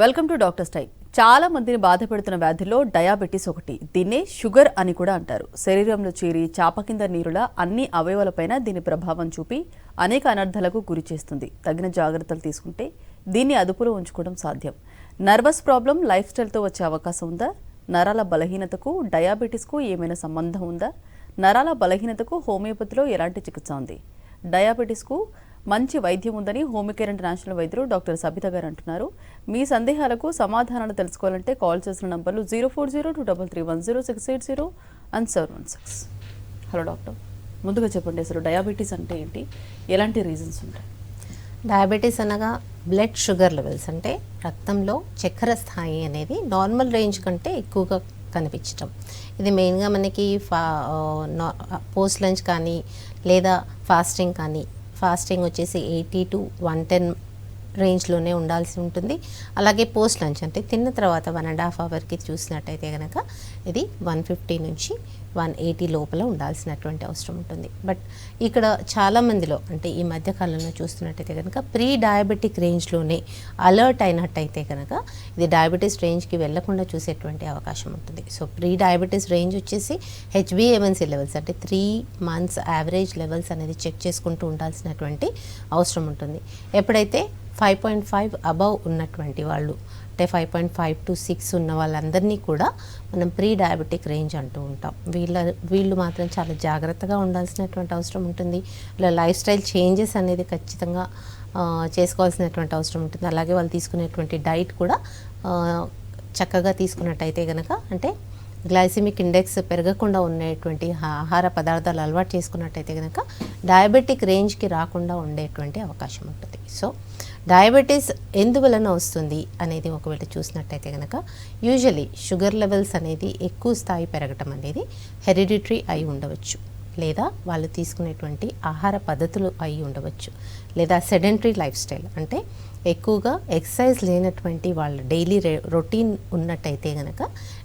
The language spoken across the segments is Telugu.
Welcome to doctor time. చాలా మందిని బాధ పెడుతున్న వ్యాధుల్లో డయాబెటీస్ ఒకటి. దీన్నే షుగర్ అని కూడా అంటారు. శరీరంలో చేరి చాప కింద నీరులా అన్ని అవయవాలపైన దీని ప్రభావం చూపి అనేక అనర్థాలకు గురి చేస్తుంది. తగిన జాగ్రత్తలు తీసుకుంటే దీన్ని అదుపులో ఉంచుకోవడం సాధ్యం. నర్వస్ ప్రాబ్లం లైఫ్ స్టైల్తో వచ్చే అవకాశం ఉందా? నరాల బలహీనతకు డయాబెటీస్కు ఏమైనా సంబంధం ఉందా? నరాల బలహీనతకు హోమియోపతిలో ఎలాంటి చికిత్స ఉంది? డయాబెటీస్కు మంచి వైద్యం ఉందని హోమికేర్ ఇంటర్నేషనల్ వైద్యులు డాక్టర్ సబిత గారు అంటున్నారు. మీ సందేహాలకు సమాధానాలు తెలుసుకోవాలంటే కాల్ చేసిన నంబర్లు zero four zero two double three one zero six eight zero and seven one six. Hello doctor ముందుగా చెప్పండి అసలు డయాబెటీస్ అంటే ఏంటి? ఎలాంటి రీజన్స్ ఉంటాయి? డయాబెటీస్ అనగా బ్లడ్ షుగర్ లెవెల్స్ అంటే రక్తంలో చక్కెర స్థాయి అనేది నార్మల్ రేంజ్ కంటే ఎక్కువగా కనిపించటం. ఇది మెయిన్గా మనకి ఫా పోస్ట్ లంచ్ కానీ లేదా ఫాస్టింగ్ కానీ ఫాస్టింగ్ వచ్చేసి ఎయిటీ టు వన్ టెన్ రేంజ్లోనే ఉండాల్సి ఉంటుంది. అలాగే పోస్ట్ లంచ్ అంటే తిన్న తర్వాత వన్ అండ్ హాఫ్ అవర్కి చూసినట్టయితే కనుక ఇది వన్ ఫిఫ్టీ నుంచి వన్ ఎయిటీ లోపల ఉండాల్సినటువంటి అవసరం ఉంటుంది. బట్ ఇక్కడ చాలామందిలో అంటే ఈ మధ్యకాలంలో చూస్తున్నట్టయితే కనుక ప్రీ డయాబెటిక్ రేంజ్లోనే అలర్ట్ అయినట్టయితే కనుక ఇది డయాబెటీస్ రేంజ్కి వెళ్ళకుండా చూసేటువంటి అవకాశం ఉంటుంది. సో ప్రీ డయాబెటీస్ రేంజ్ వచ్చేసి హెచ్బిఏవన్సీ లెవెల్స్ అంటే త్రీ మంత్స్ యావరేజ్ లెవెల్స్ అనేది చెక్ చేసుకుంటూ ఉండాల్సినటువంటి అవసరం ఉంటుంది. ఎప్పుడైతే ఫైవ్ పాయింట్ ఫైవ్ అబవ్ ఉన్నటువంటి వాళ్ళు అంటే five point five to six ఉన్న వాళ్ళందరినీ కూడా మనం ప్రీ డయాబెటిక్ రేంజ్ అంటూ ఉంటాం. వీళ్ళ వీళ్ళు మాత్రం చాలా జాగ్రత్తగా ఉండాల్సినటువంటి అవసరం ఉంటుంది. వీళ్ళ లైఫ్ స్టైల్ చేంజెస్ అనేది ఖచ్చితంగా చేసుకోవాల్సినటువంటి అవసరం ఉంటుంది. అలాగే వాళ్ళు తీసుకునేటువంటి డైట్ కూడా చక్కగా తీసుకున్నట్టయితే కనుక అంటే గ్లైసిమిక్ ఇండెక్స్ పెరగకుండా ఉండేటువంటి ఆహార పదార్థాలు అలవాటు చేసుకున్నట్టయితే కనుక డయాబెటిక్ రేంజ్కి రాకుండా ఉండేటువంటి అవకాశం ఉంటుంది. సో డయాబెటీస్ ఎందువలన వస్తుంది అనేది ఒకవేళ చూసినట్టయితే కనుక యూజువలీ షుగర్ లెవెల్స్ అనేది ఎక్కువ స్థాయి పెరగటం అనేది హెరిడిటరీ అయి ఉండవచ్చు. లేదా వాళ్ళు తీసుకునేటువంటి ఆహార పద్ధతులు అయి ఉండవచ్చు. లేదా సెడెంటరీ లైఫ్ స్టైల్ అంటే ఎక్కువగా ఎక్సర్సైజ్ లేనటువంటి వాళ్ళ డైలీ రొటీన్ ఉన్నట్టయితే కనుక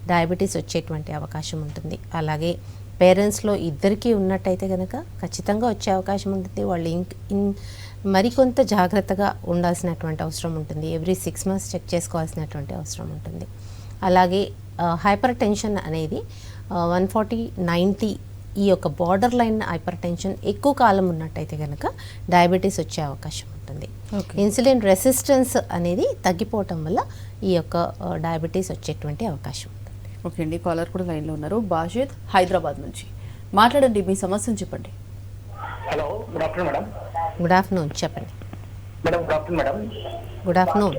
డయాబెటీస్ వచ్చేటువంటి అవకాశం ఉంటుంది. అలాగే పేరెంట్స్లో ఇద్దరికీ ఉన్నట్టయితే కనుక ఖచ్చితంగా వచ్చే అవకాశం ఉంటుంది. వాళ్ళు ఇంక్ ఇన్ మరికొంత జాగ్రత్తగా ఉండాల్సినటువంటి అవసరం ఉంటుంది. ఎవ్రీ సిక్స్ మంత్స్ చెక్ చేసుకోవాల్సినటువంటి అవసరం ఉంటుంది. అలాగే హైపర్ టెన్షన్ అనేది వన్ ఫార్టీ నైంటీ ఈ యొక్క బార్డర్ లైన్ హైపర్ టెన్షన్ ఎక్కువ కాలం ఉన్నట్టయితే కనుక డయాబెటీస్ వచ్చే అవకాశం ఉంటుంది. ఇన్సులిన్ రెసిస్టెన్స్ అనేది తగ్గిపోవటం వల్ల ఈ యొక్క డయాబెటీస్ వచ్చేటువంటి అవకాశం. ఓకే అండి కాలర్ కూడా లైన్లో ఉన్నారు. బాషిద్ హైదరాబాద్ నుంచి. మాట్లాడండి మీ సమస్యను చెప్పండి. Hello good afternoon madam. Good afternoon చెప్పండి. Madam good afternoon madam. Good afternoon.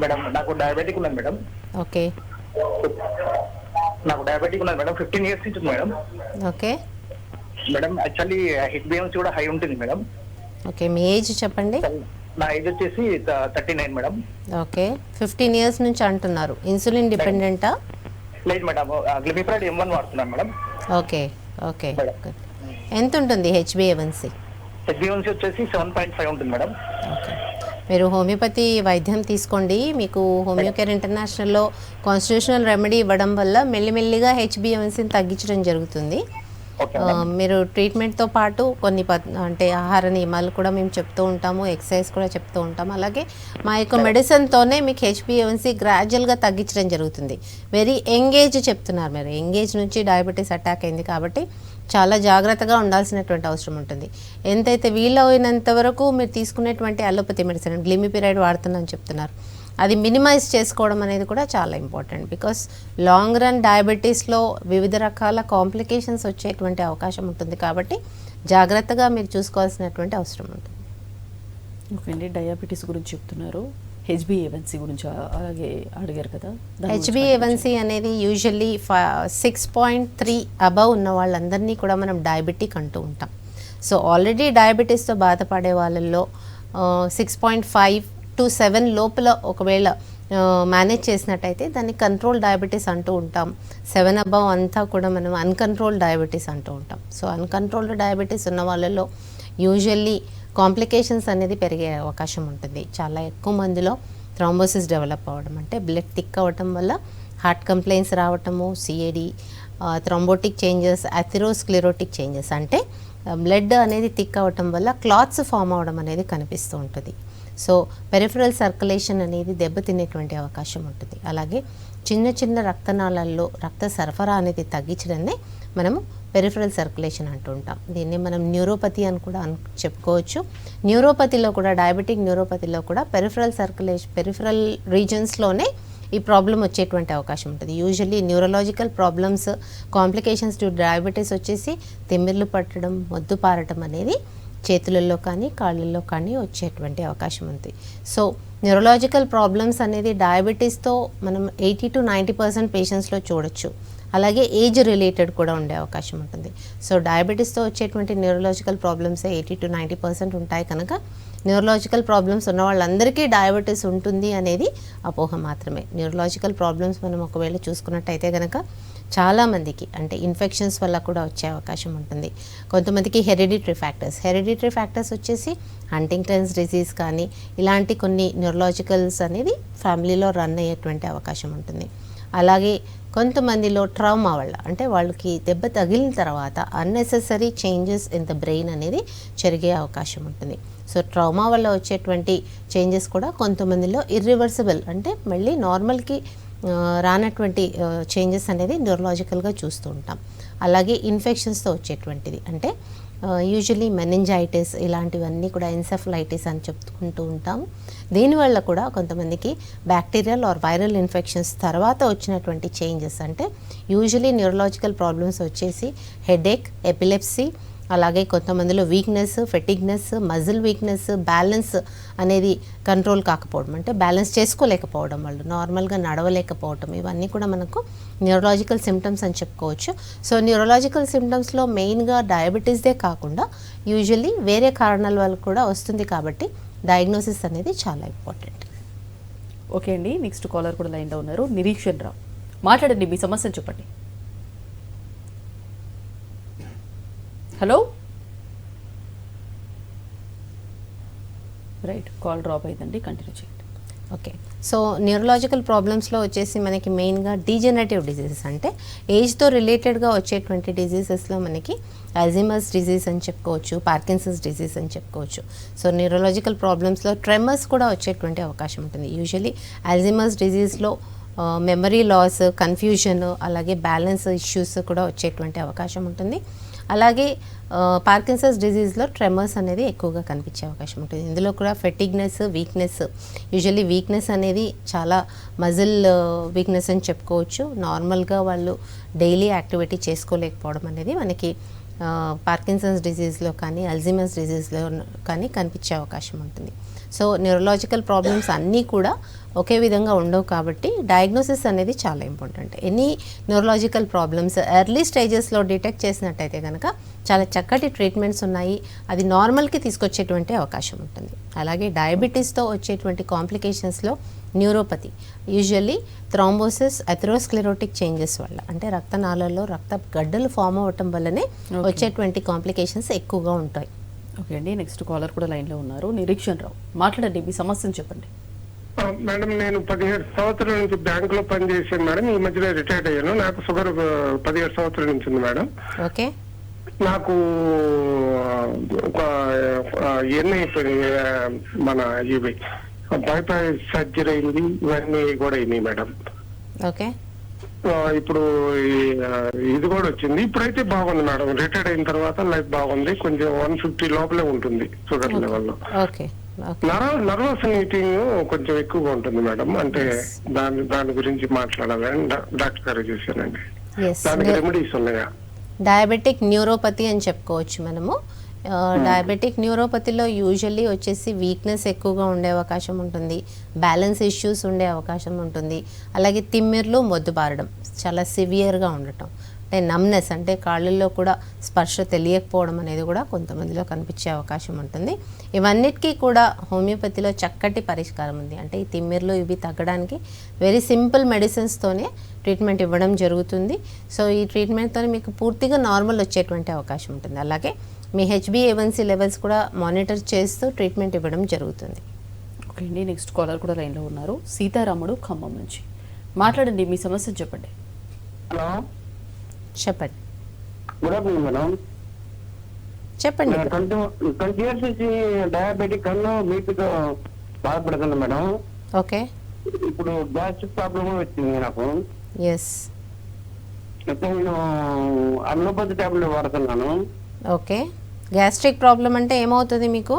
Madam నాకు డయాబెటిక్ ఉన్నది మేడం. ఓకే. నాకు డయాబెటిక్ ఉన్నది మేడం. ఫిఫ్టీన్ ఇయర్స్ నుంచి madam. Okay. Madam actually hit BMC కూడా హై ఉంటుంది మేడం. ఓకే మీ ఏజ్ చెప్పండి. నా ఏజ్ వచ్చేసి thirty nine madam okay. Fifteen years నుంచి అంటున్నారు. ఇన్సులిన్ డిపెండెంటా? లేదు మేడం గ్లిమిఫ్రైడ్ ఎం వన్ వాడుతున్నాను మేడం ఓకే. ఓకే. ఎంత ఉంటుంది హెచ్బిఏవన్సీ బిఎంసీ వచ్చేసి సెవెన్ పాయింట్ ఫైవ్ ఉంటుంది మేడం ఓకే. మీరు హోమియోపతి వైద్యం తీసుకోండి. మీకు హోమియోకేర్ ఇంటర్నేషనల్లో కాన్స్టిట్యూషనల్ రెమెడీ ఇవ్వడం వల్ల మెల్లిమెల్లిగా హెచ్బిఎవన్సీని తగ్గించడం జరుగుతుంది. మీరు ట్రీట్మెంట్తో పాటు కొన్ని అంటే ఆహార నియమాలు కూడా మేము చెప్తూ ఉంటాము ఎక్సర్సైజ్ కూడా చెప్తూ ఉంటాము. అలాగే మా యొక్క మెడిసిన్తోనే మీకు హెచ్బిఎవన్సీ గ్రాడ్యువల్గా తగ్గించడం జరుగుతుంది. వెరీ ఎంగేజ్ చెప్తున్నారు మీరు. ఎంగేజ్ నుంచి డయాబెటీస్ అటాక్ అయింది కాబట్టి చాలా జాగ్రత్తగా ఉండాల్సినటువంటి అవసరం ఉంటుంది. ఎంతైతే వీలైనంత వరకు మీరు తీసుకునేటువంటి అలోపతి మెడిసిన్ గ్లిమిపిరైడ్ వాడుతున్నాను చెప్తున్నారు. అది మినిమైజ్ చేసుకోవడం అనేది కూడా చాలా ఇంపార్టెంట్ బికాస్ లాంగ్ రన్ డయాబెటీస్లో వివిధ రకాల కాంప్లికేషన్స్ వచ్చేటువంటి అవకాశం ఉంటుంది కాబట్టి జాగ్రత్తగా మీరు చూసుకోవాల్సినటువంటి అవసరం ఉంటుంది. ఓకే అండి. డయాబెటీస్ గురించి చెప్తున్నారు. హెచ్బిఏవన్సీ గురించి అలాగే అడిగారు కదా. హెచ్బిఏవన్సీ అనేది usually six point three above ఉన్న వాళ్ళందరినీ కూడా మనం డయాబెటిక్ అంటూ ఉంటాం. సో ఆల్రెడీ డయాబెటీస్తో బాధపడే వాళ్ళల్లో six point five to seven లోపల ఒకవేళ మేనేజ్ చేసినట్టయితే దాన్ని కంట్రోల్ డయాబెటీస్ అంటూ ఉంటాం. సెవెన్ అబవ్ అంతా కూడా మనం అన్కంట్రోల్ డయాబెటీస్ అంటూ ఉంటాం. సో అన్కంట్రోల్డ్ డయాబెటీస్ ఉన్న వాళ్ళలో యూజువల్లీ కాంప్లికేషన్స్ అనేది పెరిగే అవకాశం ఉంటుంది. చాలా ఎక్కువ మందిలో థ్రాంబోసిస్ డెవలప్ అవ్వడం అంటే బ్లడ్ థిక్ అవ్వటం వల్ల హార్ట్ కంప్లైంట్స్ రావటము CAD thrombotic changes atherosclerotic changes అంటే బ్లడ్ అనేది థిక్ అవ్వటం వల్ల క్లాత్స్ ఫామ్ అవ్వడం అనేది కనిపిస్తూ ఉంటుంది. సో పెరిఫరల్ సర్క్యులేషన్ అనేది దెబ్బతినేటువంటి అవకాశం ఉంటుంది. అలాగే చిన్న చిన్న రక్తనాళాల్లో రక్త సరఫరా అనేది తగ్గించడాన్ని మనము పెరిఫరల్ సర్క్యులేషన్ అంటూ ఉంటాం. దీన్ని మనం న్యూరోపతి అని కూడా అను చెప్పుకోవచ్చు. న్యూరోపతిలో కూడా డయాబెటిక్ న్యూరోపతిలో కూడా పెరిఫరల్ సర్క్యులేషన్ పెరిఫరల్ రీజన్స్లోనే ఈ ప్రాబ్లం వచ్చేటువంటి అవకాశం ఉంటుంది. Usually neurological problems complications to diabetes వచ్చేసి తిమ్మిర్లు పట్టడం మొద్దు పారటం అనేది చేతులలో కానీ కాళ్ళల్లో కానీ వచ్చేటువంటి అవకాశం ఉంది. సో న్యూరలాజికల్ ప్రాబ్లమ్స్ అనేది డయాబెటీస్తో మనం ఎయిటీ టు నైంటీ పర్సెంట్ పేషెంట్స్లో చూడొచ్చు. అలాగే ఏజ్ రిలేటెడ్ కూడా ఉండే అవకాశం ఉంటుంది. సో డయాబెటీస్తో వచ్చేటువంటి neurological problems eighty to ninety percent ఉంటాయి కనుక న్యూరలాజికల్ ప్రాబ్లమ్స్ ఉన్న వాళ్ళందరికీ డయాబెటీస్ ఉంటుంది అనేది అపోహ మాత్రమే. న్యూరలాజికల్ ప్రాబ్లమ్స్ మనం ఒకవేళ చూసుకున్నట్టయితే కనుక చాలామందికి అంటే ఇన్ఫెక్షన్స్ వల్ల కూడా వచ్చే అవకాశం ఉంటుంది. కొంతమందికి హెరిడిటరీ ఫ్యాక్టర్స్. హెరిడిటరీ ఫ్యాక్టర్స్ వచ్చేసి హంటింగ్టన్స్ డిసీజ్ కానీ ఇలాంటి కొన్ని న్యూరలాజికల్స్ అనేది ఫ్యామిలీలో రన్ అయ్యేటువంటి అవకాశం ఉంటుంది. అలాగే కొంతమందిలో ట్రామా వల్ల అంటే వాళ్ళకి దెబ్బ తగిలిన తర్వాత unnecessary changes in the brain అనేది జరిగే అవకాశం ఉంటుంది. సో ట్రామా వల్ల వచ్చేటువంటి చేంజెస్ కూడా కొంతమందిలో ఇర్రివర్సిబుల్ అంటే మళ్ళీ నార్మల్కి రానటువంటి చేంజెస్ అనేది న్యూరలాజికల్గా చూస్తూ ఉంటాం. అలాగే ఇన్ఫెక్షన్స్తో వచ్చేటువంటిది. అంటే యూజువలీ మెనింజైటిస్ ఇలాంటివన్నీ కూడా ఎన్సెఫలైటిస్ అని చెప్పుకుంటూ ఉంటాము దీనివల్ల కూడా కొంతమందికి బ్యాక్టీరియల్ ఆర్ వైరల్ ఇన్ఫెక్షన్స్ తర్వాత వచ్చినటువంటి చేంజెస్ అంటే యూజువలీ న్యూరలాజికల్ ప్రాబ్లమ్స్ వచ్చేసి హెడేక్ ఎపిలెప్సీ అలాగే కొంతమందిలో weakness fatigueness muscle weakness balance అనేది కంట్రోల్ కాకపోవడం. అంటే బ్యాలెన్స్ చేసుకోలేకపోవడం వాళ్ళు నార్మల్గా నడవలేకపోవడం ఇవన్నీ కూడా మనకు న్యూరలాజికల్ సిమ్టమ్స్ అని చెప్పుకోవచ్చు. సో న్యూరలాజికల్ సిమ్టమ్స్లో మెయిన్గా డయాబెటీస్దే కాకుండా యూజువల్లీ వేరే కారణాల వల్ల కూడా వస్తుంది కాబట్టి డయాగ్నోసిస్ అనేది చాలా ఇంపార్టెంట్ ఓకే అండి నెక్స్ట్ కాలర్ కూడా లైన్లో ఉన్నారు. నిరీక్షణ్ రావు. మాట్లాడండి మీ సమస్యను చెప్పండి. హలో? రైట్ కాల్ డ్రాప్ అయిందండి కంటిన్యూ చేయండి. ఓకే సో న్యూరలాజికల్ ప్రాబ్లమ్స్లో వచ్చేసి మనకి మెయిన్గా డీజనరేటివ్ డిజీజెస్ అంటే ఏజ్తో రిలేటెడ్గా వచ్చేటువంటి డిజీజెస్లో మనకి అల్జిమస్ డిజీజ్ అని చెప్పుకోవచ్చు పార్కిన్సన్స్ డిజీజ్ అని చెప్పుకోవచ్చు. సో న్యూరలాజికల్ ప్రాబ్లమ్స్లో ట్రెమర్స్ కూడా వచ్చేటువంటి అవకాశం ఉంటుంది. యూజువలీ అల్జిమస్ డిజీజ్లో మెమరీ లాస్ కన్ఫ్యూజన్ అలాగే బ్యాలెన్స్ ఇష్యూస్ కూడా వచ్చేటువంటి అవకాశం ఉంటుంది. అలాగే పార్కిన్సన్స్ డిజీజ్లో ట్రెమర్స్ అనేది ఎక్కువగా కనిపించే అవకాశం ఉంటుంది. ఇందులో కూడా ఫెటిగ్నెస్ వీక్నెస్ యూజువల్లీ వీక్నెస్ అనేది చాలా మజిల్ వీక్నెస్ అని చెప్పుకోవచ్చు. నార్మల్గా వాళ్ళు డైలీ యాక్టివిటీ చేసుకోలేకపోవడం అనేది మనకి పార్కిన్సన్స్ డిజీజ్లో కానీ అల్జిమస్ డిజీజ్లో కానీ కనిపించే అవకాశం ఉంటుంది. సో న్యూరలాజికల్ ప్రాబ్లమ్స్ అన్నీ కూడా ఒకే విధంగా ఉండవు కాబట్టి డయాగ్నోసిస్ అనేది చాలా important any neurological problems early స్టేజెస్లో డిటెక్ట్ చేసినట్టయితే కనుక చాలా చక్కటి ట్రీట్మెంట్స్ ఉన్నాయి. అది నార్మల్కి తీసుకొచ్చేటువంటి అవకాశం ఉంటుంది. అలాగే డయాబెటీస్తో వచ్చేటువంటి కాంప్లికేషన్స్లో neuropathy usually thrombosis atherosclerotic changes వల్ల అంటే రక్తనాళాల్లో రక్త గడ్డలు ఫామ్ అవ్వటం వల్లనే వచ్చేటువంటి కాంప్లికేషన్స్ ఎక్కువగా ఉంటాయి. ఓకే అండి నెక్స్ట్ కాలర్ కూడా లైన్లో ఉన్నారు. నిరీక్షణ్ రావు మాట్లాడండి మీ సమస్యను చెప్పండి. మేడం నేను పదిహేడు సంవత్సరాల నుంచి బ్యాంక్లో పనిచేసాను మేడం ఈ మధ్యలో రిటైర్డ్ అయ్యాను. నాకు షుగర్ పదిహేడు సంవత్సరాల నుంచి ఉంది మేడం. ఓకే. నాకు ఎన్ని మన ఇవి బైపాస్ సర్జరీ అయింది ఇవన్నీ కూడా అయినాయి మేడం. ఓకే. ఇప్పుడు ఇది కూడా వచ్చింది. ఇప్పుడైతే బాగుంది మేడం. రిటైర్డ్ అయిన తర్వాత లైఫ్ బాగుంది. కొంచెం వన్ ఫిఫ్టీ లోపలే ఉంటుంది షుగర్ లెవెల్లో నర్వస్ మీటింగ్ కొంచెం ఎక్కువగా ఉంటుంది మేడం. అంటే దాని దాని గురించి మాట్లాడాలని డాక్టర్ గారు చూశానండి దానికి రెమెడీస్ ఉన్నాయా? డయాబెటిక్ న్యూరోపతి అని చెప్పుకోవచ్చు మనము. డయాబెటిక్ న్యూరోపతిలో యూజువల్లీ వచ్చేసి వీక్నెస్ ఎక్కువగా ఉండే అవకాశం ఉంటుంది. బ్యాలెన్స్ ఇష్యూస్ ఉండే అవకాశం ఉంటుంది. అలాగే తిమ్మిర్లు మొద్దుబారడం చాలా సివియర్గా ఉండటం. అంటే నమ్నెస్ అంటే కాళ్ళల్లో కూడా స్పర్శ తెలియకపోవడం అనేది కూడా కొంతమందిలో కనిపించే అవకాశం ఉంటుంది. ఇవన్నిటికీ కూడా హోమియోపతిలో చక్కటి పరిష్కారం ఉంది. అంటే ఈ తిమ్మిర్లు ఇవి తగ్గడానికి వెరీ సింపుల్ మెడిసిన్స్తోనే ట్రీట్మెంట్ ఇవ్వడం జరుగుతుంది. సో ఈ ట్రీట్మెంట్తో మీకు పూర్తిగా నార్మల్ వచ్చేటువంటి అవకాశం ఉంటుంది. అలాగే మీ హెచ్బిఏవన్సీ లెవెల్స్ కూడా మానిటర్ చేస్తూ ట్రీట్మెంట్ ఇవ్వడం జరుగుతుంది. ఓకే అండి నెక్స్ట్ కాలర్ కూడా లైన్లో ఉన్నారు. సీతారాముడు ఖమ్మం నుంచి. మాట్లాడండి మీ సమస్యను చెప్పండి. హలో. చెప్పండి. Good afternoon madam. చెప్పండి. ట్వంటీ ట్వంటీ ఇయర్స్ నుంచి డయాబెటిక్ అన్ను బీపీతో బాధపడుతున్నా మేడం. ఓకే. ఇప్పుడు గ్యాస్ ప్రాబ్లమ్ వచ్చింది నాకు. ఎస్ అయితే నేను అల్లోపతి టాబ్లెట్ వాడుతున్నాను. ఓకే. గ్యాస్ట్రిక్ ప్రాబ్లం అంటే ఏమవుతుంది మీకు?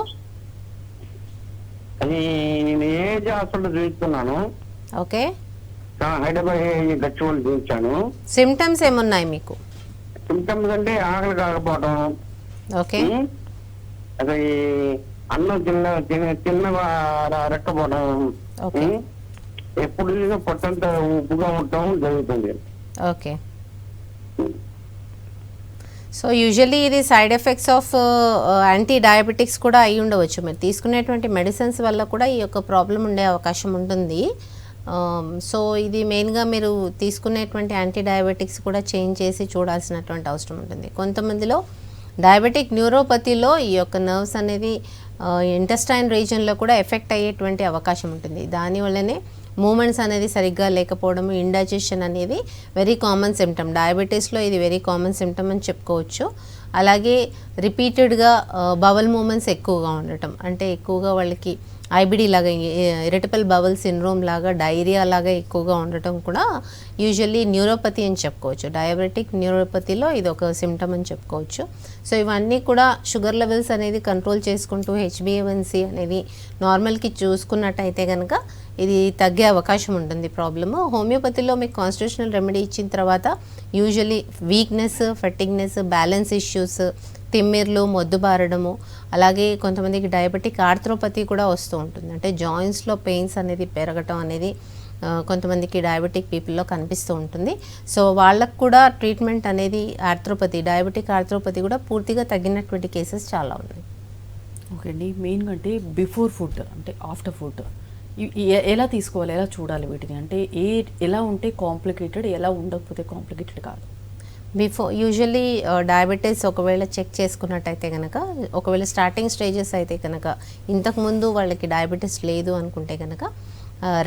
అది నేను ఏజ్ హాస్పిటల్ చూపిస్తున్నాను ఓకే. హైదరాబాద్ గచ్చిబౌలి చూపించాను. సిమ్టమ్స్ ఏమున్నాయి మీకు? సిమ్టమ్స్ అంటే ఆకలి కాకపోవడం ఓకే? అది అన్నం తిన్న తిన్న ఓకే. ఉం? ఎప్పుడు పొట్టంతా ఉప్పుగా ఉండటం జరుగుతుంది. ఓకే. సో యూజువల్లీ ఇది side effects of anti diabetics కూడా అయి ఉండవచ్చు. మీరు తీసుకునేటువంటి మెడిసిన్స్ వల్ల కూడా ఈ యొక్క ప్రాబ్లం ఉండే అవకాశం ఉంటుంది. సో ఇది మెయిన్గా మీరు తీసుకునేటువంటి యాంటీ డయాబెటిక్స్ కూడా చేంజ్ చేసి చూడాల్సినటువంటి అవసరం ఉంటుంది. కొంతమందిలో డయాబెటిక్ న్యూరోపతిలో ఈ యొక్క నర్వ్స్ అనేది ఇంటెస్టైన్ రీజన్లో కూడా ఎఫెక్ట్ అయ్యేటువంటి అవకాశం ఉంటుంది. దానివల్లనే మూమెంట్స్ అనేది సరిగ్గా లేకపోవడం ఇండైజెషన్ అనేది వెరీ కామన్ సిమ్టమ్ డయాబెటీస్లో ఇది వెరీ కామన్ సిమ్టమ్ అని చెప్పుకోవచ్చు. అలాగే రిపీటెడ్గా బవల్ మూమెంట్స్ ఎక్కువగా ఉండటం. అంటే ఎక్కువగా వాళ్ళకి ఐబిడి లాగా ఇరిటబుల్ బవల్ సిండ్రోమ్ లాగా డైరియా లాగా ఎక్కువగా ఉండటం కూడా యూజువల్లీ న్యూరోపతి అని చెప్పుకోవచ్చు. డయాబెటిక్ న్యూరోపతిలో ఇది ఒక సిమ్టమ్ అని చెప్పుకోవచ్చు. సో ఇవన్నీ కూడా షుగర్ లెవెల్స్ అనేది కంట్రోల్ చేసుకుంటూ హెచ్బిఎవన్సీ అనేది నార్మల్కి చూసుకున్నట్టయితే కనుక ఇది తగ్గే అవకాశం ఉంటుంది ప్రాబ్లము హోమియోపతిలో మీకు కాన్స్టిట్యూషనల్ రెమెడీ ఇచ్చిన తర్వాత usually weakness fatigueness balance issues తిమ్మిర్లు మొద్దుబారడము అలాగే కొంతమందికి డయాబెటిక్ ఆర్థ్రోపతి కూడా వస్తూ ఉంటుంది. అంటే జాయింట్స్లో పెయిన్స్ అనేది పెరగటం అనేది కొంతమందికి డయాబెటిక్ పీపుల్లో కనిపిస్తూ ఉంటుంది. సో వాళ్ళకు కూడా ట్రీట్మెంట్ అనేది ఆర్థ్రోపతి డయాబెటిక్ ఆర్థ్రోపతి కూడా పూర్తిగా తగ్గినటువంటి కేసెస్ చాలా ఉన్నాయి. ఓకే అండి మెయిన్గా అంటే బిఫోర్ ఫుడ్ అంటే ఆఫ్టర్ ఫుడ్ ఎలా తీసుకోవాలి ఎలా చూడాలి వీటిని? అంటే ఏ ఎలా ఉంటే కాంప్లికేటెడ్ ఎలా ఉండకపోతే కాంప్లికేటెడ్ కాదు. బిఫోర్ యూజువల్లీ డయాబెటీస్ ఒకవేళ చెక్ చేసుకున్నట్టయితే కనుక ఒకవేళ స్టార్టింగ్ స్టేజెస్ అయితే కనుక ఇంతకుముందు వాళ్ళకి డయాబెటీస్ లేదు అనుకుంటే కనుక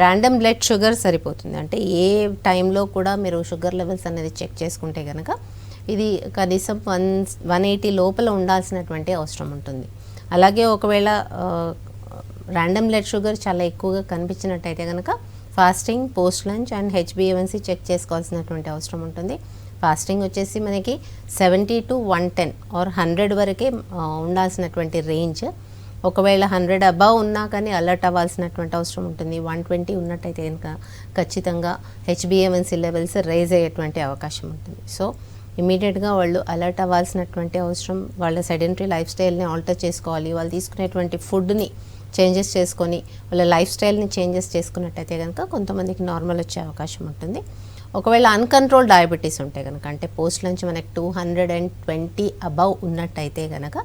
ర్యాండమ్ బ్లడ్ షుగర్ సరిపోతుంది. అంటే ఏ టైంలో కూడా మీరు షుగర్ లెవెల్స్ అనేది చెక్ చేసుకుంటే కనుక ఇది కనీసం వన్ వన్ ఎయిటీ లోపల ఉండాల్సినటువంటి అవసరం ఉంటుంది. అలాగే ఒకవేళ uh, ర్యాండమ్ బ్లడ్ షుగర్ చాలా ఎక్కువగా కనిపించినట్టయితే కనుక ఫాస్టింగ్ పోస్ట్ లంచ్ అండ్ హెచ్బిఎవన్సీ చెక్ చేసుకోవాల్సినటువంటి అవసరం ఉంటుంది. ఫాస్టింగ్ వచ్చేసి మనకి seventy to one ten or hundred వరకే ఉండాల్సినటువంటి రేంజ్ ఒకవేళ హండ్రెడ్ అబవ్ ఉన్నా కానీ అలర్ట్ అవ్వాల్సినటువంటి అవసరం ఉంటుంది. వన్ ట్వంటీ ఉన్నట్టయితే కనుక ఖచ్చితంగా హెచ్బిఏవన్సీ లెవెల్స్ రైజ్ అయ్యేటువంటి అవకాశం ఉంటుంది. సో ఇమీడియట్గా వాళ్ళు అలర్ట్ అవ్వాల్సినటువంటి అవసరం వాళ్ళ సెడెంటరీ లైఫ్ స్టైల్ని ఆల్టర్ చేసుకోవాలి వాళ్ళు తీసుకునేటువంటి ఫుడ్ని చేంజెస్ చేసుకొని వాళ్ళ లైఫ్ స్టైల్ని చేంజెస్ చేసుకున్నట్టయితే కనుక కొంతమందికి నార్మల్ వచ్చే అవకాశం ఉంటుంది. ఒకవేళ అన్కంట్రోల్ డయాబెటీస్ ఉంటే కనుక అంటే పోస్ట్ నుంచి మనకి two hundred and twenty above ఉన్నట్టయితే కనుక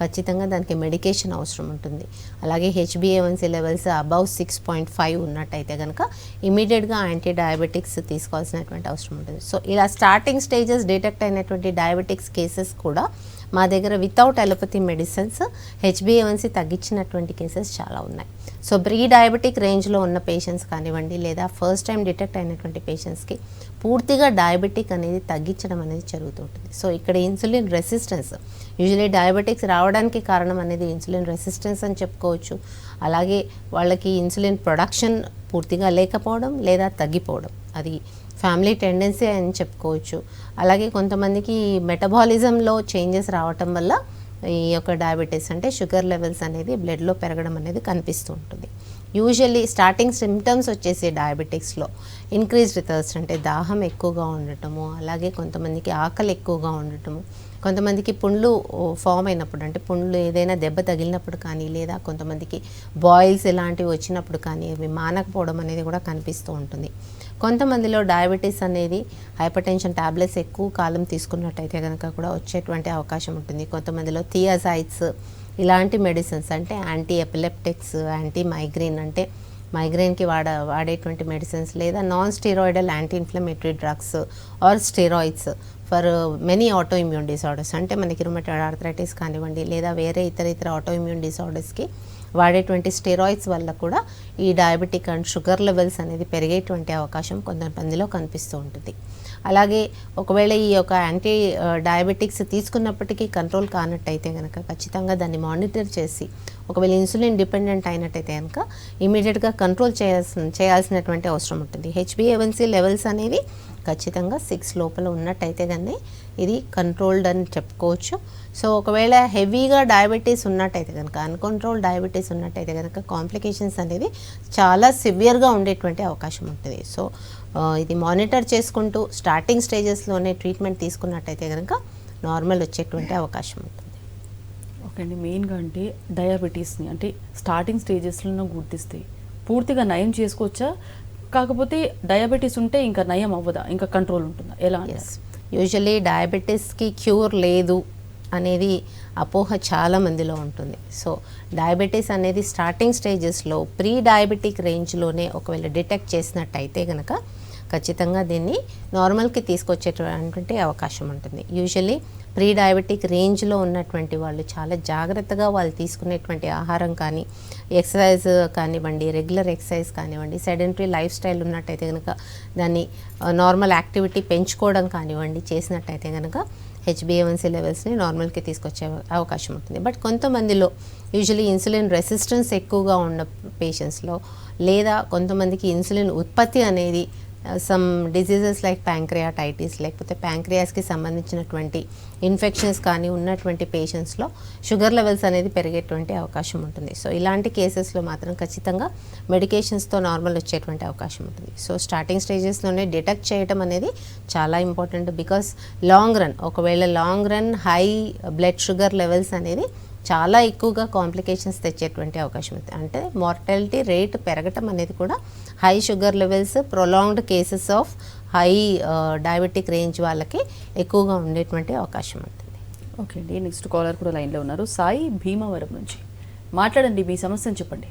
ఖచ్చితంగా దానికి మెడికేషన్ అవసరం ఉంటుంది. అలాగే హెచ్బిఏవన్సీ levels above six point five ఉన్నట్టయితే కనుక ఇమీడియట్గా యాంటీ డయాబెటిక్స్ తీసుకోవాల్సినటువంటి అవసరం ఉంటుంది. సో ఇలా స్టార్టింగ్ స్టేజెస్ డిటెక్ట్ అయినటువంటి డయాబెటిక్స్ కేసెస్ కూడా మా దగ్గర వితౌట్ అలోపతి మెడిసిన్స్ హెచ్బిఏవన్సీ తగ్గించినటువంటి కేసెస్ చాలా ఉన్నాయి. సో ప్రీ డయాబెటిక్ రేంజ్లో ఉన్న పేషెంట్స్ కానివ్వండి లేదా ఫస్ట్ టైం డిటెక్ట్ అయినటువంటి పేషెంట్స్కి పూర్తిగా డయాబెటిక్ అనేది తగ్గించడం అనేది జరుగుతుంటుంది సో ఇక్కడ ఇన్సులిన్ రెసిస్టెన్స్ యూజువలీ డయాబెటిక్స్ రావడానికి కారణం అనేది ఇన్సులిన్ రెసిస్టెన్స్ అని చెప్పుకోవచ్చు. అలాగే వాళ్ళకి ఇన్సులిన్ ప్రొడక్షన్ పూర్తిగా లేకపోవడం లేదా తగ్గిపోవడం. అది ఫ్యామిలీ టెండెన్సీ అని చెప్పుకోవచ్చు. అలాగే కొంతమందికి మెటబాలిజంలో చేంజెస్ రావటం వల్ల ఈ యొక్క డయాబెటీస్ అంటే షుగర్ లెవెల్స్ అనేది బ్లడ్లో పెరగడం అనేది కనిపిస్తూ ఉంటుంది. యూజువల్లీ స్టార్టింగ్ సిమ్టమ్స్ వచ్చేసి డయాబెటిక్స్లో ఇంక్రీజ్డ్ థర్స్ట్ అంటే దాహం ఎక్కువగా ఉండటము అలాగే కొంతమందికి ఆకలి ఎక్కువగా ఉండటము కొంతమందికి పుండ్లు ఫామ్ అయినప్పుడు అంటే పుండ్లు ఏదైనా దెబ్బ తగిలినప్పుడు కానీ లేదా కొంతమందికి బాయిల్స్ ఇలాంటివి వచ్చినప్పుడు కానీ అవి మానకపోవడం అనేది కూడా కనిపిస్తూ ఉంటుంది. కొంతమందిలో డయాబెటీస్ అనేది హైపర్ టెన్షన్ ట్యాబ్లెట్స్ ఎక్కువ కాలం తీసుకున్నట్టయితే కనుక కూడా వచ్చేటువంటి అవకాశం ఉంటుంది. కొంతమందిలో థియాసైడ్స్ ఇలాంటి మెడిసిన్స్ అంటే యాంటీ ఎపిలెప్టిక్స్ యాంటీ మైగ్రేన్ అంటే మైగ్రేన్కి వాడ వాడేటువంటి మెడిసిన్స్ లేదా non steroidal anti inflammatory drugs or steroids for many auto immune disorders. అంటే మనకి రుమటైడ్ ఆర్థరైటిస్ కానివ్వండి లేదా వేరే ఇతర ఇతర ఆటో ఇమ్యూన్ డిసార్డర్స్కి వాడేటువంటి స్టెరాయిడ్స్ వల్ల కూడా ఈ డయాబెటిక్ అండ్ షుగర్ లెవెల్స్ అనేది పెరిగేటువంటి అవకాశం కొంతమందిలో కనిపిస్తూ ఉంటుంది. అలాగే ఒకవేళ ఈ యొక్క యాంటీ డయాబెటిక్స్ తీసుకున్నప్పటికీ కంట్రోల్ కానట్టయితే కనుక ఖచ్చితంగా దాన్ని మానిటర్ చేసి ఒకవేళ ఇన్సులిన్ డిపెండెంట్ అయినట్టయితే కనుక ఇమీడియట్గా కంట్రోల్ చేయాల్సిన చేయాల్సినటువంటి అవసరం ఉంటుంది. హెచ్బిఏవన్సీ లెవెల్స్ అనేవి ఖచ్చితంగా సిక్స్ లోపల ఉన్నట్టయితే కానీ ఇది కంట్రోల్డ్ అని చెప్పుకోవచ్చు. సో ఒకవేళ హెవీగా డయాబెటీస్ ఉన్నట్టయితే కనుక అన్కంట్రోల్ డయాబెటీస్ ఉన్నట్టయితే కనుక కాంప్లికేషన్స్ అనేది చాలా సివియర్గా ఉండేటువంటి అవకాశం ఉంటుంది. సో ఇది మానిటర్ చేసుకుంటూ స్టార్టింగ్ స్టేజెస్లోనే ట్రీట్మెంట్ తీసుకున్నట్టయితే కనుక నార్మల్ వచ్చేటువంటి అవకాశం ఉంటుంది. ఓకే అండి. మెయిన్గా అంటే డయాబెటీస్ని అంటే స్టార్టింగ్ స్టేజెస్లో గుర్తిస్తే పూర్తిగా నయం చేసుకోవచ్చా? కాకపోతే డయాబెటీస్ ఉంటే ఇంకా నయం అవ్వదా? ఇంకా కంట్రోల్ ఉంటుందా? ఎలా యూజువలీ డయాబెటీస్కి క్యూర్ లేదు అనేది అపోహ చాలా మందిలో ఉంటుంది. సో డయాబెటీస్ అనేది స్టార్టింగ్ స్టేజెస్లో ప్రీ డయాబెటిక్ రేంజ్లోనే ఒకవేళ డిటెక్ట్ చేసినట్టయితే కనుక ఖచ్చితంగా దీన్ని నార్మల్కి తీసుకొచ్చేటువంటి అవకాశం ఉంటుంది. యూజువలీ ప్రీ డయాబెటిక్ రేంజ్లో ఉన్నటువంటి వాళ్ళు చాలా జాగ్రత్తగా వాళ్ళు తీసుకునేటువంటి ఆహారం కానీ ఎక్సర్సైజ్ కానివ్వండి రెగ్యులర్ ఎక్సర్సైజ్ కానివ్వండి సెడెంటరీ లైఫ్ స్టైల్ ఉన్నట్టయితే కనుక దాన్ని నార్మల్ యాక్టివిటీ పెంచుకోవడం కానివ్వండి చేసినట్టయితే కనుక హెచ్బిఏవన్సీ లెవెల్స్ని నార్మల్కి తీసుకొచ్చే అవకాశం ఉంటుంది. బట్ కొంతమందిలో యూజువలీ ఇన్సులిన్ రెసిస్టెన్స్ ఎక్కువగా ఉన్న పేషెంట్స్లో లేదా కొంతమందికి ఇన్సులిన్ ఉత్పత్తి అనేది సమ్ డిజీజెస్ లైక్ ప్యాంక్రియాటైటిస్ లేకపోతే ప్యాంక్రియాస్కి సంబంధించినటువంటి ఇన్ఫెక్షన్స్ కానీ ఉన్నటువంటి పేషెంట్స్లో షుగర్ లెవెల్స్ అనేది పెరిగేటువంటి అవకాశం ఉంటుంది. సో ఇలాంటి కేసెస్లో మాత్రం ఖచ్చితంగా మెడికేషన్స్తో నార్మల్ వచ్చేటువంటి అవకాశం ఉంటుంది. సో స్టార్టింగ్ స్టేజెస్లోనే డిటెక్ట్ చేయడం అనేది చాలా ఇంపార్టెంట్ బికాస్ లాంగ్ రన్ ఒకవేళ long run high blood sugar levels అనేది చాలా ఎక్కువగా కాంప్లికేషన్స్ తెచ్చేటువంటి అవకాశం ఉంది. అంటే మార్టాలిటీ రేట్ పెరగటం అనేది కూడా high sugar levels prolonged cases of high diabetic range వాళ్ళకి ఎక్కువగా ఉండేటువంటి అవకాశం ఉంటుంది ఓకే అండి నెక్స్ట్ కాలర్ కూడా లైన్లో ఉన్నారు. సాయి భీమవరం నుంచి మాట్లాడండి మీ సమస్యను చెప్పండి.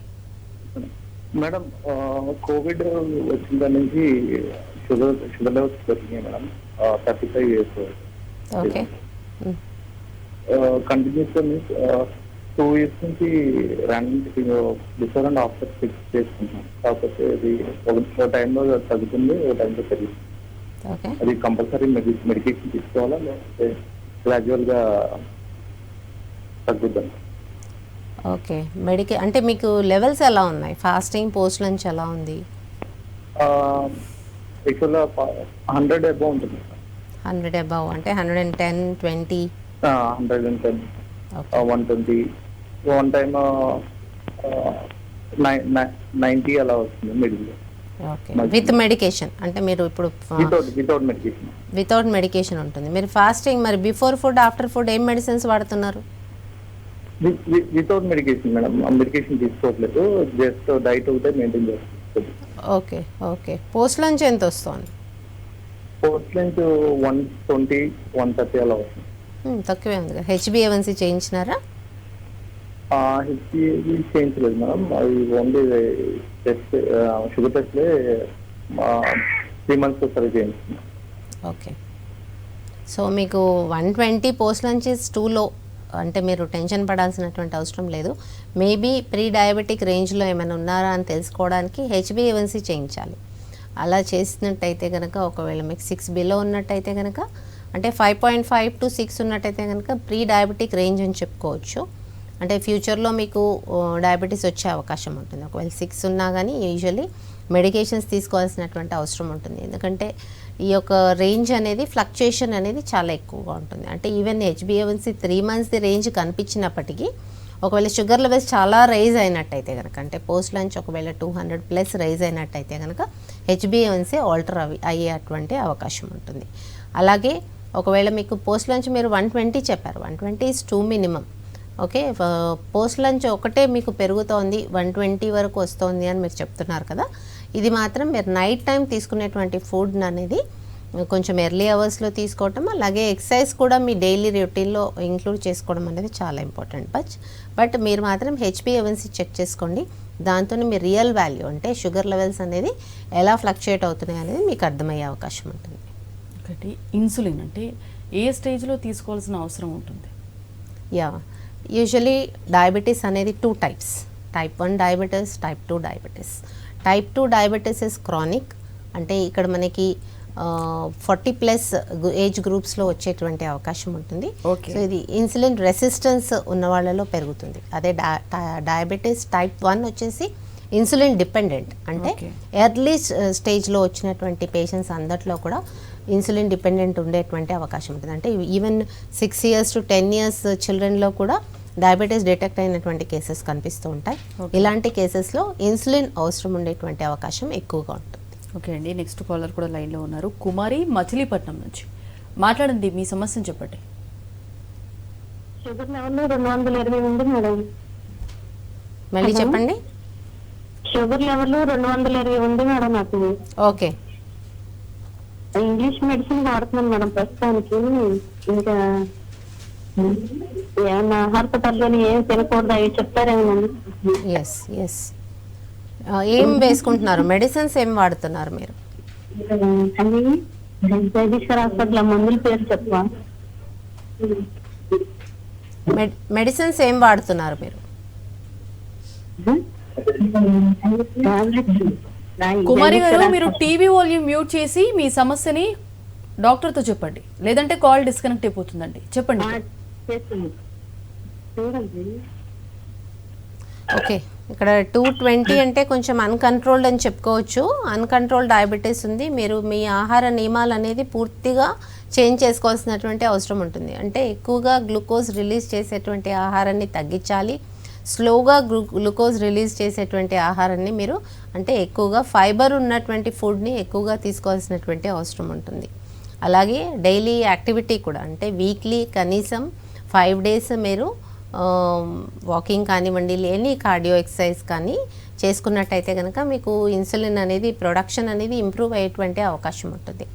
మేడం కోవిడ్ వచ్చిన దాని నుంచి షుగర్ షుగర్ లెవెల్స్ పెరిగినాయి madam thirty five years okay continues two years నుంచి running before and after fix చేసుకుంటున్నాం కాకపోతే అది ఒక టైంలో తగ్గుతుంది ఒక టైంలో పెరుగుతుంది ఓకే అది కంపల్సరీ మెడి మెడికేషన్ తీసుకోవాలా లేకపోతే గ్రాడ్యువల్గా తగ్గుద్దాం? ఓకే మెడికే అంటే మీకు లెవెల్స్ ఎలా ఉన్నాయి? ఫాస్టింగ్ పోస్ట్ లంచ్ ఎలా ఉంది? హండ్రెడ్ అబౌ ఉంటుంది. హండ్రెడ్ అబవ్ అంటే hundred and ten twenty hundred and ten one twenty. One time ninety అలా వస్తుంది మిడిల్. With medication. అంటే మీరు ఇప్పుడు without without medication. Without medication ఉంటుంది. మీరు ఫాస్టింగ్ మరి బిఫోర్ ఫుడ్ ఆఫ్టర్ ఫుడ్ ఏం మెడిసిన్స్ వాడుతున్నారు? Without medication madam. మెడికేషన్ తీసుకోవట్లేదు. జస్ట్ డైట్ ఒకటే మెయింటైన్ చేస్తుంది. Okay okay. పోస్ట్ లంచ్ ఎంత వస్తుంది? పోస్ట్ నుంచి వన్ ట్వంటీ వన్ థర్టీ అలా వస్తుంది. తక్కువే ఉంది హెచ్బిఏవన్సీ చేయించినారా? హెచ్పి చేయించలేదు మేడం. అది ఓన్లీ టెస్ట్ షుగర్ టెస్ట్లే త్రీ మంత్స్ ఒకసారి చేయించుకున్నాం. ఓకే. సో మీకు వన్ ట్వంటీ పోస్ట్ లంచెస్ టూలో అంటే మీరు టెన్షన్ పడాల్సినటువంటి అవసరం లేదు. మేబీ ప్రీ డయాబెటిక్ రేంజ్లో ఏమైనా ఉన్నారా అని తెలుసుకోవడానికి హెచ్బిఏవన్సీ చేయించాలి. అలా చేసినట్టయితే కనుక ఒకవేళ మీకు సిక్స్ బిలో ఉన్నట్టయితే కనుక అంటే five point five to six ఉన్నట్టయితే కనుక ప్రీ డయాబెటిక్ రేంజ్ అని చెప్పుకోవచ్చు. అంటే ఫ్యూచర్లో మీకు డయాబెటీస్ వచ్చే అవకాశం ఉంటుంది. ఒకవేళ సిక్స్ ఉన్నా కానీ యూజువల్లీ మెడికేషన్స్ తీసుకోవాల్సినటువంటి అవసరం ఉంటుంది. ఎందుకంటే ఈ యొక్క రేంజ్ అనేది ఫ్లక్చుయేషన్ అనేది చాలా ఎక్కువగా ఉంటుంది. అంటే ఈవెన్ హెచ్బిఎవన్సీ త్రీ మంత్స్ది రేంజ్ కనిపించినప్పటికీ ఒకవేళ షుగర్ లెవెల్స్ చాలా రైజ్ అయినట్టయితే కనుక అంటే పోస్ట్ లంచ్ ఒకవేళ టూ హండ్రెడ్ ప్లస్ రైజ్ అయినట్టయితే కనుక హెచ్బిఎవన్సీ ఆల్టర్ అవి అయ్యేటువంటి అవకాశం ఉంటుంది. అలాగే ఒకవేళ మీకు పోస్ట్ లంచ్ మీరు వన్ ట్వంటీ చెప్పారు. One twenty is too minimum okay post lunch ఒకటే మీకు పెరుగుతోంది. వన్ ట్వంటీ వరకు వస్తోంది అని మీరు చెప్తున్నారు కదా. ఇది మాత్రం మీరు నైట్ టైం తీసుకునేటువంటి ఫుడ్ అనేది కొంచెం ఎర్లీ అవర్స్లో తీసుకోవటం అలాగే ఎక్సర్సైజ్ కూడా మీ డైలీ రొటీన్లో ఇంక్లూడ్ చేసుకోవడం అనేది చాలా ఇంపార్టెంట్ బట్ బట్ మీరు మాత్రం హెచ్పిఎవన్సీ చెక్ చేసుకోండి. దాంతో మీ రియల్ వాల్యూ అంటే షుగర్ లెవెల్స్ అనేది ఎలా ఫ్లక్చుయేట్ అవుతున్నాయి అనేది మీకు అర్థమయ్యే అవకాశం ఉంటుంది. ఒకటి ఇన్సులిన్ అంటే ఏ స్టేజ్లో తీసుకోవాల్సిన అవసరం ఉంటుంది? యా యూజువలీ డయాబెటీస్ అనేది two types. Type one diabetes type two diabetes. Type two diabetes is chronic. అంటే ఇక్కడ మనకి ఫార్టీ ప్లస్ ఏజ్ గ్రూప్స్లో వచ్చేటువంటి అవకాశం ఉంటుంది. సో ఇది ఇన్సులిన్ రెసిస్టెన్స్ ఉన్న వాళ్ళలో పెరుగుతుంది. అదే డయాబెటీస్ టైప్ వన్ వచ్చేసి ఇన్సులిన్ డిపెండెంట్. అంటే. ఎర్లీ స్టేజ్లో వచ్చినటువంటి పేషెంట్స్ అందరిలో కూడా ఇన్సులిన్ డిపెండెంట్ ఉండేటువంటి అవకాశం ఉంటుంది. అంటే even six years to ten years చిల్డ్రన్లో కూడా డయాబెటీస్ డిటెక్ట్ అయినటువంటి కేసెస్ కనిపిస్తూ ఉంటాయి. ఇలాంటి కేసెస్లో ఇన్సులిన్ అవసరం ఉండేటువంటి అవకాశం ఎక్కువగా ఉంటుంది. ఓకే అండి నెక్స్ట్ కాలర్ కూడా లైన్లో ఉన్నారు. కుమారి మచిలీపట్నం నుంచి మాట్లాడండి మీ సమస్యను చెప్పండి. షుగర్ లెవెల్ రెండు వందల ఇరవై ఉంది మేడం. మళ్ళీ చెప్పండి. షుగర్ లెవెల్ రెండు వందల ఇరవై ఉంది మేడం నాకు ఓకే ఇంగ్లీష్ మెడిసిన్ వాడుతున్నాను మేడం ప్రస్తుతానికి. ఇంకా ఏమన్నా ఆహార పదార్థాలు ఏం తినకూడదు అవి చెప్తారేమోనండి ఎస్ ఎస్ ఏం వేసుకుంటున్నారు? మెడిసిన్స్ ఏం వాడుతున్నారు మీరు? అని జగదీశ్వర్ హాస్పిటల్ మందుల పేరు చెప్పవా మెడ్ మెడిసిన్స్ ఏం వాడుతున్నారు మీరు? టాబ్లెట్స్. కుమారి గారు మీరు టీవీ వాల్యూమ్ మ్యూట్ చేసి మీ సమస్యని డాక్టర్తో చెప్పండి. లేదంటే కాల్ డిస్కనెక్ట్ అయిపోతుందండి. చెప్పండి ఓకే. ఇక్కడ టూ ట్వంటీ అంటే కొంచెం అన్కంట్రోల్డ్ అని చెప్పుకోవచ్చు. అన్కంట్రోల్ డయాబెటీస్ ఉంది. మీరు మీ ఆహార నియమాలు అనేది పూర్తిగా చేంజ్ చేసుకోవాల్సినటువంటి అవసరం ఉంటుంది. అంటే ఎక్కువగా గ్లూకోజ్ రిలీజ్ చేసేటువంటి ఆహారాన్ని తగ్గించాలి. స్లోగా గ్లూ గ్లూకోజ్ రిలీజ్ చేసేటువంటి ఆహారాన్ని మీరు అంటే ఎక్కువగా ఫైబర్ ఉన్నటువంటి ఫుడ్ని ఎక్కువగా తీసుకోవాల్సినటువంటి అవసరం ఉంటుంది. అలాగే డైలీ యాక్టివిటీ కూడా అంటే వీక్లీ కనీసం ఫైవ్ డేస్ మీరు వాకింగ్ కానివ్వండి లేని కార్డియో ఎక్సర్సైజ్ కానీ చేసుకున్నట్టయితే కనుక మీకు ఇన్సులిన్ అనేది ప్రొడక్షన్ అనేది ఇంప్రూవ్ అయ్యేటువంటి అవకాశం ఉంటుంది.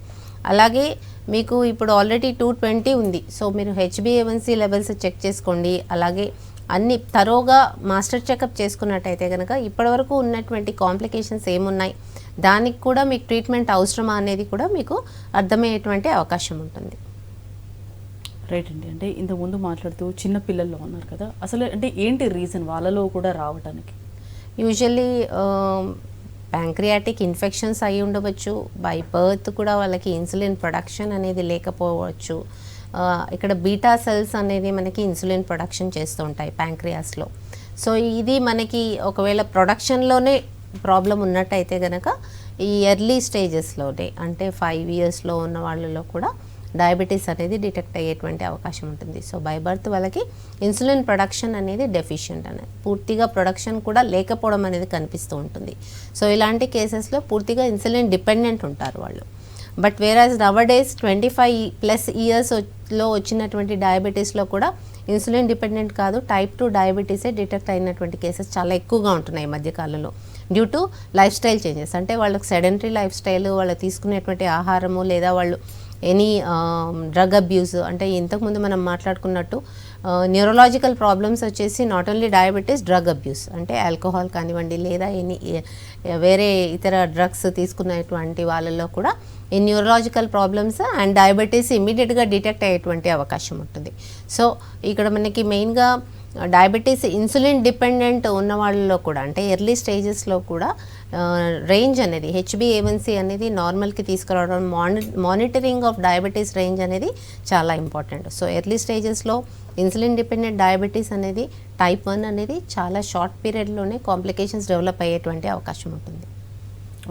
అలాగే మీకు ఇప్పుడు ఆల్రెడీ టూ ట్వంటీ ఉంది. సో మీరు హెచ్బిఏవన్సీ లెవెల్స్ చెక్ చేసుకోండి. అలాగే అన్ని తరోగా మాస్టర్ చెకప్ చేసుకున్నట్టయితే కనుక ఇప్పటివరకు ఉన్నటువంటి కాంప్లికేషన్స్ ఏమున్నాయి? దానికి కూడా మీకు ట్రీట్మెంట్ అవసరమా అనేది కూడా మీకు అర్థమయ్యేటువంటి అవకాశం ఉంటుంది. రైట్ అండి. అంటే ఇంతకు ముందు మాట్లాడుతూ చిన్న పిల్లల్లో ఉన్నారు కదా. అసలు అంటే ఏంటి రీజన్ వాళ్ళలో కూడా రావడానికి యూజువల్లీ ప్యాంక్రియాటిక్ ఇన్ఫెక్షన్స్ అయి ఉండవచ్చు. బై బర్త్ కూడా వాళ్ళకి ఇన్సులిన్ ప్రొడక్షన్ అనేది లేకపోవచ్చు. ఇక్కడ బీటా సెల్స్ అనేది మనకి ఇన్సులిన్ ప్రొడక్షన్ చేస్తూ ఉంటాయి ప్యాంక్రియాస్లో. సో ఇది మనకి ఒకవేళ ప్రొడక్షన్లోనే ప్రాబ్లం ఉన్నట్టయితే కనుక ఈ ఎర్లీ స్టేజెస్లోనే అంటే ఫైవ్ ఇయర్స్లో ఉన్న వాళ్ళలో కూడా డయాబెటీస్ అనేది డిటెక్ట్ అయ్యేటువంటి అవకాశం ఉంటుంది. సో బై బర్త్ వాళ్ళకి ఇన్సులిన్ ప్రొడక్షన్ అనేది డెఫిషియంట్ అనేది పూర్తిగా ప్రొడక్షన్ కూడా లేకపోవడం అనేది కనిపిస్తూ ఉంటుంది. సో ఇలాంటి కేసెస్లో పూర్తిగా ఇన్సులిన్ డిపెండెంట్ ఉంటారు వాళ్ళు. బట్ వేరాజ్ డేస్ ట్వంటీ ఫైవ్ ప్లస్ ఇయర్స్లో వచ్చినటువంటి డయాబెటీస్లో కూడా ఇన్సులిన్ డిపెండెంట్ కాదు టైప్ టూ డయాబెటీసే డిటెక్ట్ అయినటువంటి కేసెస్ చాలా ఎక్కువగా ఉంటున్నాయి ఈ మధ్యకాలంలో due to lifestyle changes అంటే వాళ్ళకి సెడెంటరీ లైఫ్ స్టైల్ వాళ్ళు తీసుకునేటువంటి ఆహారము లేదా వాళ్ళు ఎనీ డ్రగ్ అబ్యూస్ అంటే ఇంతకుముందు మనం మాట్లాడుకున్నట్టు న్యూరలాజికల్ ప్రాబ్లమ్స్ వచ్చేసి not only diabetes drug abuse అంటే ఆల్కహాల్ కానివ్వండి లేదా ఎనీ వేరే ఇతర డ్రగ్స్ తీసుకునేటువంటి వాళ్ళలో కూడా ఈ న్యూరలాజికల్ ప్రాబ్లమ్స్ అండ్ డయాబెటీస్ ఇమీడియట్గా డిటెక్ట్ అయ్యేటువంటి అవకాశం ఉంటుంది. సో ఇక్కడ మనకి మెయిన్గా డయాబెటీస్ ఇన్సులిన్ డిపెండెంట్ ఉన్న వాళ్ళలో కూడా అంటే ఎర్లీ స్టేజెస్లో కూడా రేంజ్ అనేది హెచ్బిఏవన్సీ అనేది నార్మల్కి తీసుకురావడం మాని మానిటరింగ్ ఆఫ్ డయాబెటీస్ రేంజ్ అనేది చాలా ఇంపార్టెంట్. సో ఎర్లీ స్టేజెస్లో ఇన్సులిన్ డిపెండెంట్ డయాబెటీస్ అనేది టైప్ వన్ అనేది చాలా షార్ట్ పీరియడ్లోనే కాంప్లికేషన్స్ డెవలప్ అయ్యేటువంటి అవకాశం ఉంటుంది.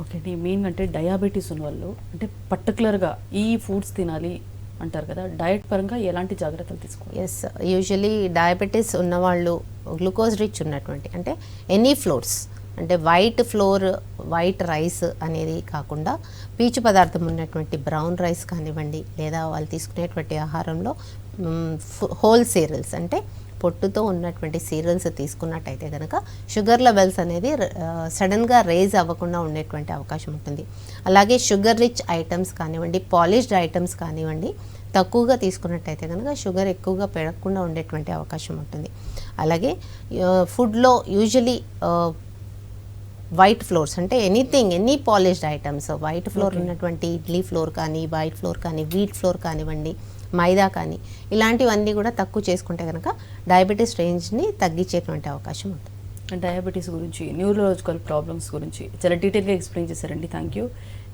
ఓకే. అండి మెయిన్ అంటే డయాబెటీస్ ఉన్న వాళ్ళు అంటే పర్టికులర్గా ఈ ఫుడ్స్ తినాలి అంటారు కదా డయట్ పరంగా ఎలాంటి జాగ్రత్తలు తీసుకోవాలి? ఎస్ యూజువలీ డయాబెటీస్ ఉన్నవాళ్ళు గ్లూకోజ్ రిచ్ ఉన్నటువంటి అంటే ఎనీ ఫ్లోర్స్ అంటే వైట్ ఫ్లోర్ వైట్ రైస్ అనేది కాకుండా పీచు పదార్థం ఉన్నటువంటి బ్రౌన్ రైస్ కానివ్వండి లేదా వాళ్ళు తీసుకునేటువంటి ఆహారంలో హోల్ సీరియల్స్ అంటే పొట్టుతో ఉన్నటువంటి సీరియల్స్ తీసుకున్నట్టయితే కనుక షుగర్ లెవెల్స్ అనేది సడన్గా రేజ్ అవ్వకుండా ఉండేటువంటి అవకాశం ఉంటుంది. అలాగే షుగర్ రిచ్ ఐటమ్స్ కానివ్వండి పాలిష్డ్ ఐటమ్స్ కానివ్వండి తక్కువగా తీసుకున్నట్టయితే కనుక షుగర్ ఎక్కువగా పెరగకుండా ఉండేటువంటి అవకాశం ఉంటుంది. అలాగే ఫుడ్లో యూజువలీ వైట్ ఫ్లోర్స్ అంటే anything any polished items white flour ఉన్నటువంటి ఇడ్లీ ఫ్లోర్ కానీ వైట్ ఫ్లోర్ కానీ వీట్ ఫ్లోర్ కానివ్వండి మైదా కానీ ఇలాంటివన్నీ కూడా తక్కువ చేసుకుంటే కనుక డయాబెటీస్ రేంజ్ని తగ్గించేటువంటి అవకాశం ఉంటుంది డయాబెటీస్ గురించి న్యూరలాజికల్ ప్రాబ్లమ్స్ గురించి చాలా డీటెయిల్గా ఎక్స్ప్లెయిన్ చేశారండి. Thank you